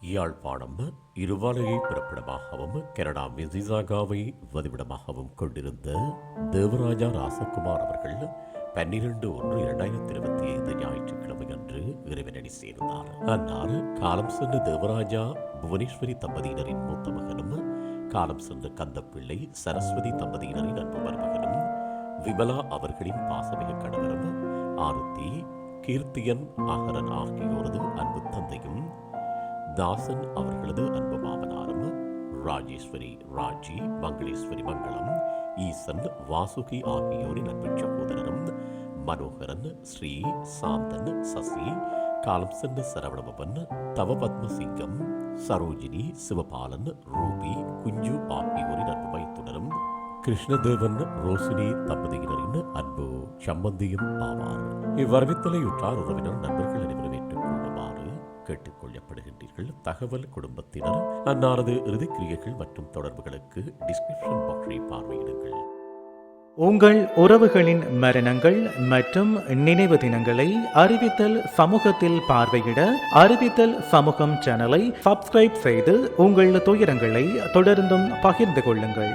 Yazhpanam இருவாலையை பிறப்பிடமாகவும் Canada மிசிசாகாவை வதிவிடமாகவும் கொண்டிருந்த தேவராஜா ராசகுமார் அவர்கள் பன்னிரண்டு ஒன்று இரண்டாயிரத்தி இருபத்தி ஐந்து ஞாயிற்றுக்கிழமை அன்று இறைவனடி சேர்ந்தார். அன்னார் காலம் சென்ற தேவராஜா புவனேஸ்வரி தம்பதியினரின் மூத்த மகனும் காலம் சென்ற கந்தப்பிள்ளை சரஸ்வதி தம்பதியினரின் அன்பு மருமகனும் விமலா அவர்களின் பாசமிக கணவரும் ஆருத்தி கீர்த்தியன் அகரன் ஆகியோரது அன்பு தந்தையும் தாசன் அவர்களது அன்பு மாமனாரும் ராஜேஸ்வரி ராஜி மங்களேஸ்வரி மங்களம் ஈசன் வாசுகி ஆகியோரின் அன்பு சகோதரரும் மனோகரன் ஸ்ரீ சாந்தன் சசி காலம் சென்ற சரவணபவன் தவபத்மசிங்கம் சரோஜினி சிவபாலன் ரூபி குஞ்சு ஆகியோரின் அன்பு கிருஷ்ணதேவன் ரோசினி தம்பதியினரின் அன்பு சம்பந்தியும் ஆவார் இவ்வரவித்தலையுற்றார் உறவினர் நண்பர்கள் அனைவரும் ஏற்றுக்கொள்ளுமாறு கேட்டுக் கொள்ளப்படுகின்றீர்கள் தகவல் குடும்பத்தினர் அன்னாரது இறுதிக்கிரியைகள் மற்றும் தொடர்புகளுக்கு டிஸ்கிரிப்ஷன் பாக்ஸை பார்வையிடுங்கள் உங்கள் உறவுகளின் மரணங்கள் மற்றும் நினைவு தினங்களை அறிவித்தல் சமூகத்தில் பார்வையிட அறிவித்தல் சமூகம் சேனலை சப்ஸ்கிரைப் செய்து உங்கள் துயரங்களை தொடர்ந்தும் பகிர்ந்து கொள்ளுங்கள்